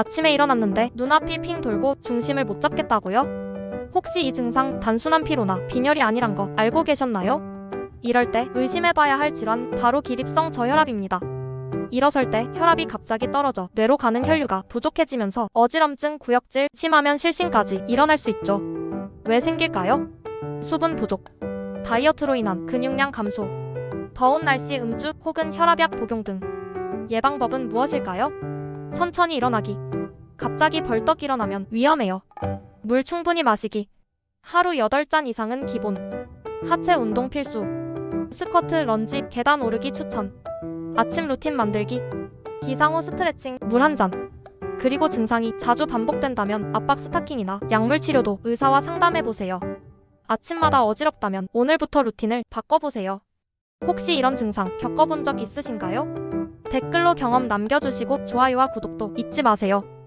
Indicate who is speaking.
Speaker 1: 아침에 일어났는데 눈앞이 핑 돌고 중심을 못 잡겠다고요? 혹시 이 증상 단순한 피로나 빈혈이 아니란 거 알고 계셨나요? 이럴 때 의심해봐야 할 질환 바로 기립성 저혈압입니다. 일어설 때 혈압이 갑자기 떨어져 뇌로 가는 혈류가 부족해지면서 어지럼증, 구역질, 심하면 실신까지 일어날 수 있죠. 왜 생길까요? 수분 부족, 다이어트로 인한 근육량 감소, 더운 날씨 음주 혹은 혈압약 복용 등 예방법은 무엇일까요? 천천히 일어나기. 갑자기 벌떡 일어나면 위험해요. 물 충분히 마시기. 하루 8잔 이상은 기본. 하체 운동 필수. 스쿼트, 런지, 계단 오르기 추천. 아침 루틴 만들기. 기상 후 스트레칭, 물 한 잔. 그리고 증상이 자주 반복된다면 압박 스타킹이나 약물 치료도 의사와 상담해 보세요. 아침마다 어지럽다면 오늘부터 루틴을 바꿔보세요. 혹시 이런 증상 겪어본 적 있으신가요? 댓글로 경험 남겨주시고 좋아요와 구독도 잊지 마세요.